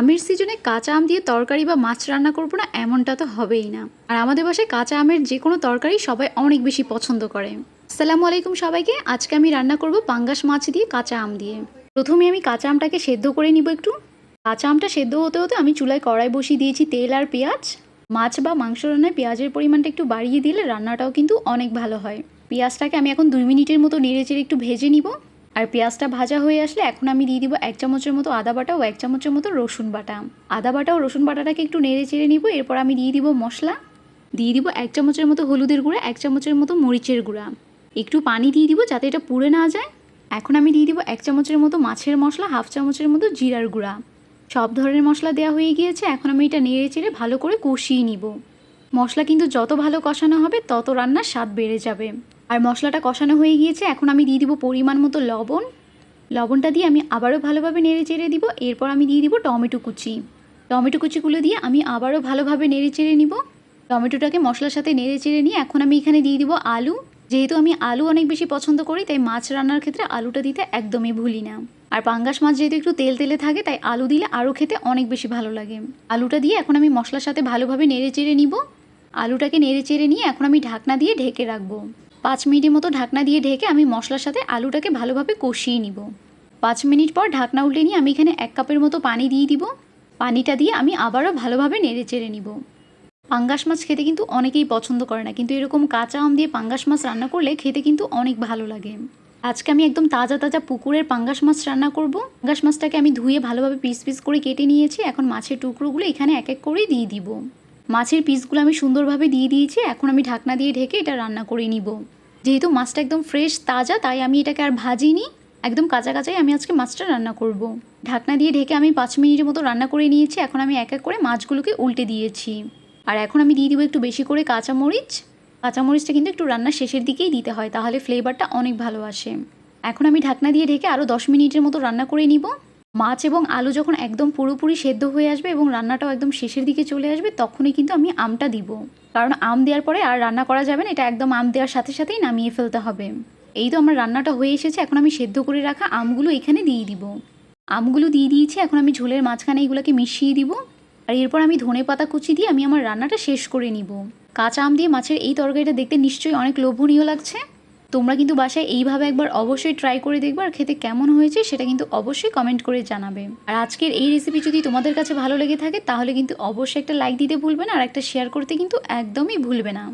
আমের সিজনে কাঁচা আম দিয়ে তরকারি বা মাছ রান্না করব না, এমনটা তো হবেই না। আর আমাদের বাসায় কাঁচা আমের যে কোনো তরকারি সবাই অনেক বেশি পছন্দ করে। আসসালামু আলাইকুম সবাইকে, আজকে আমি রান্না করব পাঙ্গাস মাছ দিয়ে কাঁচা আম দিয়ে। প্রথমে আমি কাঁচা আমটাকে সেদ্ধ করে নিব একটু। কাঁচা আমটা সেদ্ধ হতে হতে আমি চুলায় কড়াই বসিয়ে দিয়েছি তেল আর পেঁয়াজ। মাছ বা মাংস রান্নায় পেঁয়াজের পরিমাণটা একটু বাড়িয়ে দিলে রান্নাটাও কিন্তু অনেক ভালো হয়। পেঁয়াজটাকে আমি এখন দুই মিনিটের মতো নেড়ে চেড়ে একটু ভেজে নিব। আর পেঁয়াজটা ভাজা হয়ে আসলে এখন আমি দিয়ে দিব এক চামচের মতো আদা বাটা ও এক চামচের মতো রসুন বাটা। আদা বাটা ও রসুন বাটাটাকে একটু নেড়ে চেড়ে নিব, এরপর আমি দিয়ে দিব মশলা। দিয়ে দিব এক চামচের মতো হলুদের গুঁড়া, এক চামচের মতো মরিচের গুঁড়া। একটু পানি দিয়ে দিব যাতে এটা পুড়ে না যায়। এখন আমি দিয়ে দিব এক চামচের মতো মাছের মশলা, হাফ চামচের মতো জিরার গুঁড়া। সব ধরনের মশলা দেওয়া হয়ে গিয়েছে, এখন আমি এটা নেড়ে চেড়ে ভালো করে কষিয়ে নিব। মশলা কিন্তু যত ভালো কষানো হবে, তত রান্নার স্বাদ বেড়ে যাবে। আর মশলাটা কষানো হয়ে গিয়েছে, এখন আমি দিয়ে দিব পরিমাণ মতো লবণ। লবণটা দিয়ে আমি আবারও ভালোভাবে নেড়ে চেড়ে দিব। এরপর আমি দিয়ে দিব টমেটো কুচি। টমেটো কুচিগুলো দিয়ে আমি আবারও ভালোভাবে নেড়ে চেড়ে নিব। টমেটোটাকে মশলার সাথে নেড়ে চেড়ে নিয়ে এখন আমি এখানে দিয়ে দিব আলু। যেহেতু আমি আলু অনেক বেশি পছন্দ করি, তাই মাছ রান্নার ক্ষেত্রে আলুটা দিতে একদমই ভুলি না। আর পাঙ্গাস মাছ যেহেতু একটু তেল তেলে থাকে, তাই আলু দিলে আরও খেতে অনেক বেশি ভালো লাগে। আলুটা দিয়ে এখন আমি মশলার সাথে ভালোভাবে নেড়ে চেড়ে নিব। আলুটাকে নেড়ে চেড়ে নিয়ে এখন আমি ঢাকনা দিয়ে ঢেকে রাখব। পাঁচ মিনিটের মতো ঢাকনা দিয়ে ঢেকে আমি মশলার সাথে আলুটাকে ভালোভাবে কষিয়ে নিব। পাঁচ মিনিট পর ঢাকনা উল্টে নিয়ে আমি এখানে এক কাপের মতো পানি দিয়ে দিব। পানিটা দিয়ে আমি আবারও ভালোভাবে নেড়ে চেড়ে নিব। পাঙ্গাস মাছ খেতে কিন্তু অনেকেই পছন্দ করে না, কিন্তু এরকম কাঁচা আম দিয়ে পাঙ্গাস মাছ রান্না করলে খেতে কিন্তু অনেক ভালো লাগে। আজকে আমি একদম তাজা তাজা পুকুরের পাঙ্গাস মাছ রান্না করব। পাঙ্গাস মাছটাকে আমি ধুয়ে ভালোভাবে পিস পিস করে কেটে নিয়েছি। এখন মাছের টুকরোগুলো এখানে এক এক করে দিয়ে দিব। মাছের পিসগুলো আমি সুন্দরভাবে দিয়ে দিয়েছি, এখন আমি ঢাকনা দিয়ে ঢেকে এটা রান্না করে নিব। যেহেতু মাছটা একদম ফ্রেশ তাজা, তাই আমি এটাকে আর ভাজিনি, একদম কাঁচা কাঁচাই আমি আজকে মাছটা রান্না করব। ঢাকনা দিয়ে ঢেকে আমি পাঁচ মিনিটের মতো রান্না করে নিয়েছি, এখন আমি এক এক করে মাছগুলোকে উল্টে দিয়েছি। আর এখন আমি দিয়ে দিব একটু বেশি করে কাঁচামরিচ। কাঁচামরিচটা কিন্তু একটু রান্নার শেষের দিকেই দিতে হয়, তাহলে ফ্লেভারটা অনেক ভালো আসে। এখন আমি ঢাকনা দিয়ে ঢেকে আরও দশ মিনিটের মতো রান্না করে নিব। মাছ এবং আলু যখন একদম পুরোপুরি সেদ্ধ হয়ে আসবে এবং রান্নাটাও একদম শেষের দিকে চলে আসবে, তখনই কিন্তু আমি আমটা দিব। কারণ আম দেওয়ার পরে আর রান্না করা যাবে না, এটা একদম আম দেওয়ার সাথে সাথেই নামিয়ে ফেলতে হবে। এই তো আমার রান্নাটা হয়ে এসেছে, এখন আমি সেদ্ধ করে রাখা আমগুলো এখানে দিয়ে দিব। আমগুলো দিয়ে দিয়েছি, এখন আমি ঝোলের মাঝখানে এগুলোকে মিশিয়ে দিব। আর এরপর আমি ধনে পাতা কুচি দিয়ে আমি আমার রান্নাটা শেষ করে নিব। কাঁচা আম দিয়ে মাছের এই তরকারিটা দেখতে নিশ্চয়ই অনেক লোভনীয় লাগছে। তোমরা কিন্তু বাসায় এইভাবে একবার অবশ্যই ট্রাই করে দেখবে আর খেতে কেমন হয়েছে সেটা কিন্তু অবশ্যই কমেন্ট করে জানাবে। আর আজকের এই রেসিপি যদি তোমাদের কাছে ভালো লেগে থাকে, তাহলে কিন্তু অবশ্যই একটা লাইক দিতে ভুলবে না আর একটা শেয়ার করতে কিন্তু একদমই ভুলবে না।